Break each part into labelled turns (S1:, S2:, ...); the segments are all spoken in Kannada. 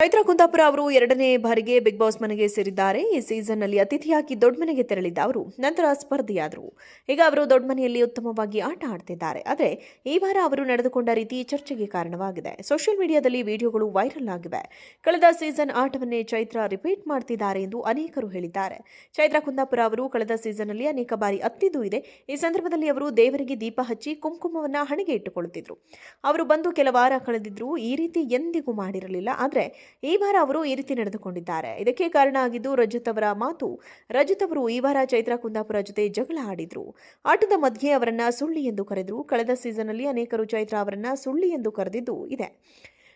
S1: ಚೈತ್ರ ಕುಂದಾಪುರ ಅವರು ಎರಡನೇ ಬಾರಿಗೆ ಬಿಗ್ ಬಾಸ್ ಮನೆಗೆ ಸೇರಿದ್ದಾರೆ. ಈ ಸೀಸನ್ನಲ್ಲಿ ಅತಿಥಿಯಾಗಿ ದೊಡ್ಡ ಮನೆಗೆ ತೆರಳಿದ್ದ ಅವರು ನಂತರ ಸ್ಪರ್ಧಿಯಾದರು. ಈಗ ಅವರು ದೊಡ್ಡ ಮನೆಯಲ್ಲಿ ಉತ್ತಮವಾಗಿ ಆಟ ಆಡ್ತಿದ್ದಾರೆ. ಆದರೆ ಈ ವಾರ ಅವರು ನಡೆದುಕೊಂಡ ರೀತಿ ಚರ್ಚೆಗೆ ಕಾರಣವಾಗಿದೆ. ಸೋಷಿಯಲ್ ಮೀಡಿಯಾದಲ್ಲಿ ವಿಡಿಯೋಗಳು ವೈರಲ್ ಆಗಿವೆ. ಕಳೆದ ಸೀಸನ್ ಆಟವನ್ನೇ ಚೈತ್ರ ರಿಪೀಟ್ ಮಾಡ್ತಿದ್ದಾರೆ ಎಂದು ಅನೇಕರು ಹೇಳಿದ್ದಾರೆ. ಚೈತ್ರ ಕುಂದಾಪುರ ಅವರು ಕಳೆದ ಸೀಸನ್ನಲ್ಲಿ ಅನೇಕ ಬಾರಿ ಅತ್ತಿದ್ದು ಇದೆ. ಈ ಸಂದರ್ಭದಲ್ಲಿ ಅವರು ದೇವರಿಗೆ ದೀಪ ಹಚ್ಚಿ ಕುಂಕುಮವನ್ನ ಹಣೆಗೆ ಇಟ್ಟುಕೊಳ್ಳುತ್ತಿದ್ದರು ಅವರು ಬಂದು ಕೆಲ ವಾರ ಕಳೆದಿದ್ರು ಈ ರೀತಿ ಎಂದಿಗೂ ಮಾಡಿರಲಿಲ್ಲ. ಆದರೆ ಈ ವಾರ ಅವರು ಈ ರೀತಿ ನಡೆದುಕೊಂಡಿದ್ದಾರೆ. ಇದಕ್ಕೆ ಕಾರಣ ಆಗಿದ್ದು ರಜತ್ ಅವರ ಮಾತು, ರಜತ್ ಅವರು ಈ ವಾರ ಚೈತ್ರ ಕುಂದಾಪುರ ಜೊತೆ ಜಗಳ ಆಡಿದ್ರು. ಆಟದ ಮಧ್ಯೆ ಅವರನ್ನ ಸುಳ್ಳಿ ಎಂದು ಕರೆದರು. ಕಳೆದ ಸೀಸನ್ ಅಲ್ಲಿ ಅನೇಕರು ಚೈತ್ರ ಅವರನ್ನ ಸುಳ್ಳಿ ಎಂದು ಕರೆದಿದ್ದು ಇದೆ.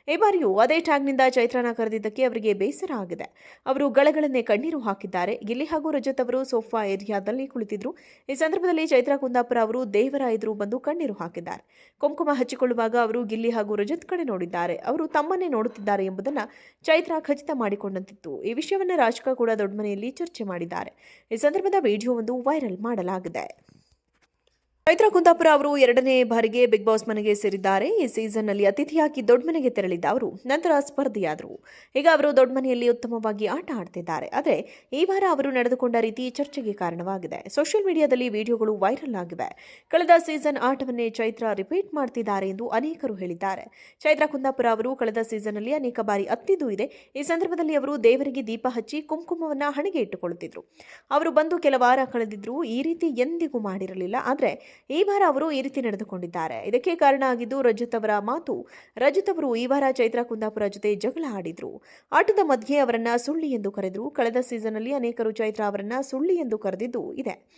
S1: ಈ ಬಾರಿಯೂ ಅದೇ ಟ್ಯಾಗ್ನಿಂದ ಚೈತ್ರನ ಕರೆದಿದ್ದಕ್ಕೆ ಅವರಿಗೆ ಬೇಸರ ಆಗಿದೆ. ಅವರು ಗಳಗಳನ್ನೇ ಕಣ್ಣೀರು ಹಾಕಿದ್ದಾರೆ. ಗಿಲ್ಲಿ ಹಾಗೂ ರಜತ್ ಅವರು ಸೋಫಾ ಏರಿಯಾದಲ್ಲಿ ಕುಳಿತಿದ್ರು. ಈ ಸಂದರ್ಭದಲ್ಲಿ ಚೈತ್ರ ಕುಂದಾಪುರ ಅವರು ದೇವರ ಎದುರು ಬಂದು ಕಣ್ಣೀರು ಹಾಕಿದ್ದಾರೆ. ಕುಂಕುಮ ಹಚ್ಚಿಕೊಳ್ಳುವಾಗ ಅವರು ಗಿಲ್ಲಿ ಹಾಗೂ ರಜತ್ ಕಡೆ ನೋಡಿದ್ದಾರೆ. ಅವರು ತಮ್ಮನ್ನೇ ನೋಡುತ್ತಿದ್ದಾರೆ ಎಂಬುದನ್ನು ಚೈತ್ರ ಖಚಿತ ಮಾಡಿಕೊಂಡಂತಿತ್ತು. ಈ ವಿಷಯವನ್ನು ರಾಜಕ ಕೂಡ ದೊಡ್ಡ ಮನೆಯಲ್ಲಿ ಚರ್ಚೆ ಮಾಡಿದ್ದಾರೆ. ಈ ಸಂದರ್ಭದ ವಿಡಿಯೋವೊಂದು ವೈರಲ್ ಮಾಡಲಾಗಿದೆ. ಚೈತ್ರ ಕುಂದಾಪುರ ಅವರು ಎರಡನೇ ಬಾರಿಗೆ ಬಿಗ್ ಬಾಸ್ ಮನೆಗೆ ಸೇರಿದ್ದಾರೆ. ಈ ಸೀಸನ್ನಲ್ಲಿ ಅತಿಥಿಯಾಗಿ ದೊಡ್ಡ ಮನೆಗೆ ತೆರಳಿದ್ದ ಅವರು ನಂತರ ಸ್ಪರ್ಧಿಯಾದರು. ಈಗ ಅವರು ದೊಡ್ಡ ಮನೆಯಲ್ಲಿ ಉತ್ತಮವಾಗಿ ಆಟ ಆಡ್ತಿದ್ದಾರೆ. ಆದರೆ ಈ ವಾರ ಅವರು ನಡೆದುಕೊಂಡ ರೀತಿ ಚರ್ಚೆಗೆ ಕಾರಣವಾಗಿದೆ. ಸೋಷಿಯಲ್ ಮೀಡಿಯಾದಲ್ಲಿ ವಿಡಿಯೋಗಳು ವೈರಲ್ ಆಗಿವೆ. ಕಳೆದ ಸೀಸನ್ ಆಟವನ್ನೇ ಚೈತ್ರ ರಿಪೀಟ್ ಮಾಡ್ತಿದ್ದಾರೆ ಎಂದು ಅನೇಕರು ಹೇಳಿದ್ದಾರೆ. ಚೈತ್ರ ಕುಂದಾಪುರ ಅವರು ಕಳೆದ ಸೀಸನ್ನಲ್ಲಿ ಅನೇಕ ಬಾರಿ ಅತ್ತಿದ್ದು ಇದೆ. ಈ ಸಂದರ್ಭದಲ್ಲಿ ಅವರು ದೇವರಿಗೆ ದೀಪ ಹಚ್ಚಿ ಕುಂಕುಮವನ್ನ ಹಣೆಗೆ ಇಟ್ಟುಕೊಳ್ಳುತ್ತಿದ್ರು. ಅವರು ಬಂದು ಕೆಲ ವಾರ ಕಳೆದಿದ್ರು ಈ ರೀತಿ ಎಂದಿಗೂ ಮಾಡಿರಲಿಲ್ಲ. ಆದರೆ ಈ ವಾರ ಅವರು ಈ ರೀತಿ ನಡೆದುಕೊಂಡಿದ್ದಾರೆ. ಇದಕ್ಕೆ ಕಾರಣ ಆಗಿದ್ದು ರಜತ್ ಅವರ ಮಾತು. ರಜತ್ ಅವರು ಈ ವಾರ ಚೈತ್ರ ಕುಂದಾಪುರ ಜೊತೆ ಜಗಳ ಆಡಿದ್ರು. ಆಟದ ಮಧ್ಯೆ ಅವರನ್ನ ಸುಳ್ಳಿ ಎಂದು ಕರೆದ್ರು. ಕಳೆದ ಸೀಸನ್ನಲ್ಲಿ ಅನೇಕರು ಚೈತ್ರ ಅವರನ್ನ ಸುಳ್ಳಿ ಎಂದು ಕರೆದಿದ್ದು ಇದೆ.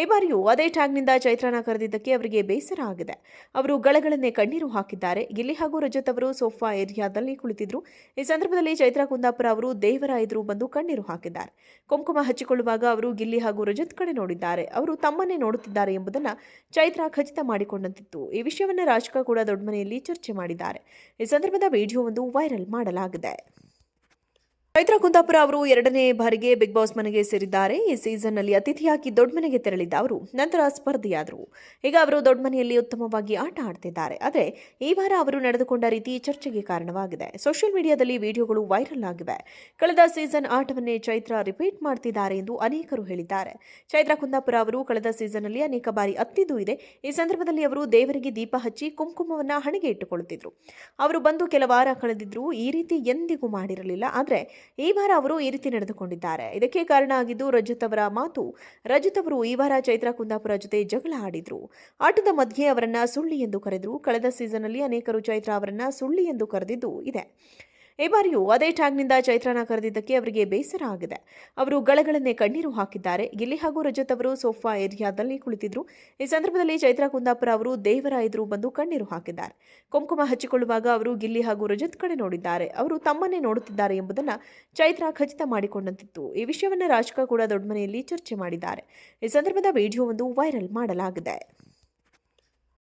S1: ಈ ಬಾರಿಯೂ ಅದೇ ಟ್ಯಾಗ್ನಿಂದ ಚೈತ್ರನ ಕರೆದಿದ್ದಕ್ಕೆ ಅವರಿಗೆ ಬೇಸರ ಆಗಿದೆ. ಅವರು ಗಳಗಳನ್ನೇ ಕಣ್ಣೀರು ಹಾಕಿದ್ದಾರೆ. ಗಿಲ್ಲಿ ಹಾಗೂ ರಜತ್ ಅವರು ಸೋಫಾ ಏರಿಯಾದಲ್ಲಿ ಕುಳಿತಿದ್ರು. ಈ ಸಂದರ್ಭದಲ್ಲಿ ಚೈತ್ರ ಕುಂದಾಪುರ ಅವರು ದೇವರ ಎದುರು ಬಂದು ಕಣ್ಣೀರು ಹಾಕಿದ್ದಾರೆ. ಕುಂಕುಮ ಹಚ್ಚಿಕೊಳ್ಳುವಾಗ ಅವರು ಗಿಲ್ಲಿ ಹಾಗೂ ರಜತ್ ಕಡೆ ನೋಡಿದ್ದಾರೆ. ಅವರು ತಮ್ಮನ್ನೇ ನೋಡುತ್ತಿದ್ದಾರೆ ಎಂಬುದನ್ನು ಚೈತ್ರ ಖಚಿತ ಮಾಡಿಕೊಂಡಂತಿತ್ತು. ಈ ವಿಷಯವನ್ನು ರಾಜಕ ಕೂಡ ದೊಡ್ಡ ಮನೆಯಲ್ಲಿ ಚರ್ಚೆ ಮಾಡಿದ್ದಾರೆ. ಈ ಸಂದರ್ಭದ ವಿಡಿಯೋವೊಂದು ವೈರಲ್ ಮಾಡಲಾಗಿದೆ. ಚೈತ್ರ ಕುಂದಾಪುರ ಅವರು ಎರಡನೇ ಬಾರಿಗೆ ಬಿಗ್ ಬಾಸ್ ಮನೆಗೆ ಸೇರಿದ್ದಾರೆ. ಈ ಸೀಸನ್ನಲ್ಲಿ ಅತಿಥಿಯಾಗಿ ದೊಡ್ಡ ಮನೆಗೆ ತೆರಳಿದ್ದ ಅವರು ನಂತರ ಸ್ಪರ್ಧಿಯಾದರು. ಈಗ ಅವರು ದೊಡ್ಡ ಮನೆಯಲ್ಲಿ ಉತ್ತಮವಾಗಿ ಆಟ ಆಡ್ತಿದ್ದಾರೆ. ಆದರೆ ಈ ವಾರ ಅವರು ನಡೆದುಕೊಂಡ ರೀತಿ ಚರ್ಚೆಗೆ ಕಾರಣವಾಗಿದೆ. ಸೋಷಿಯಲ್ ಮೀಡಿಯಾದಲ್ಲಿ ವಿಡಿಯೋಗಳು ವೈರಲ್ ಆಗಿವೆ. ಕಳೆದ ಸೀಸನ್ ಆಟವನ್ನೇ ಚೈತ್ರ ರಿಪೀಟ್ ಮಾಡ್ತಿದ್ದಾರೆ ಎಂದು ಅನೇಕರು ಹೇಳಿದ್ದಾರೆ. ಚೈತ್ರ ಕುಂದಾಪುರ ಅವರು ಕಳೆದ ಸೀಸನ್ನಲ್ಲಿ ಅನೇಕ ಬಾರಿ ಅತ್ತಿದ್ದು ಇದೆ. ಈ ಸಂದರ್ಭದಲ್ಲಿ ಅವರು ದೇವರಿಗೆ ದೀಪ ಹಚ್ಚಿ ಕುಂಕುಮವನ್ನು ಹಣೆಗೆ ಇಟ್ಟುಕೊಳ್ಳುತ್ತಿದ್ದರು ಅವರು ಬಂದು ಕೆಲ ವಾರ ಕಳೆದಿದ್ರು ಈ ರೀತಿ ಎಂದಿಗೂ ಮಾಡಿರಲಿಲ್ಲ. ಆದರೆ ಈ ವಾರ ಅವರು ಈ ರೀತಿ ನಡೆದುಕೊಂಡಿದ್ದಾರೆ. ಇದಕ್ಕೆ ಕಾರಣ ಆಗಿದ್ದು ರಜತ್ ಅವರ ಮಾತು, ರಜತ್ ಅವರು ಈ ವಾರ ಚೈತ್ರ ಕುಂದಾಪುರ ಜೊತೆ ಜಗಳ ಆಡಿದ್ರು. ಆಟದ ಮಧ್ಯೆ ಅವರನ್ನ ಸುಳ್ಳಿ ಎಂದು ಕರೆದ್ರು. ಕಳೆದ ಸೀಸನ್ ಅಲ್ಲಿ ಅನೇಕರು ಚೈತ್ರ ಅವರನ್ನ ಸುಳ್ಳಿ ಎಂದು ಕರೆದಿದ್ದು ಇದೆ. ಈ ಬಾರಿಯೂ ಅದೇ ಟ್ಯಾಗ್ನಿಂದ ಚೈತ್ರನ ಕರೆದಿದ್ದಕ್ಕೆ ಅವರಿಗೆ ಬೇಸರ ಆಗಿದೆ. ಅವರು ಗಳಗಳನ್ನೇ ಕಣ್ಣೀರು ಹಾಕಿದ್ದಾರೆ. ಗಿಲ್ಲಿ ಹಾಗೂ ರಜತ್ ಅವರು ಸೋಫಾ ಏರಿಯಾದಲ್ಲಿ ಕುಳಿತಿದ್ರು. ಈ ಸಂದರ್ಭದಲ್ಲಿ ಚೈತ್ರ ಕುಂದಾಪುರ ಅವರು ದೇವರ ಎದುರು ಬಂದು ಕಣ್ಣೀರು ಹಾಕಿದ್ದಾರೆ. ಕುಂಕುಮ ಹಚ್ಚಿಕೊಳ್ಳುವಾಗ ಅವರು ಗಿಲ್ಲಿ ಹಾಗೂ ರಜತ್ ಕಡೆ ನೋಡಿದ್ದಾರೆ. ಅವರು ತಮ್ಮನ್ನೇ ನೋಡುತ್ತಿದ್ದಾರೆ ಎಂಬುದನ್ನು ಚೈತ್ರ ಖಚಿತ ಮಾಡಿಕೊಂಡಂತಿತ್ತು. ಈ ವಿಷಯವನ್ನು ರಾಜಕ ಕೂಡ ದೊಡ್ಡ ಮನೆಯಲ್ಲಿ ಚರ್ಚೆ ಮಾಡಿದ್ದಾರೆ. ಈ ಸಂದರ್ಭದ ವಿಡಿಯೋವೊಂದು ವೈರಲ್ ಮಾಡಲಾಗಿದೆ.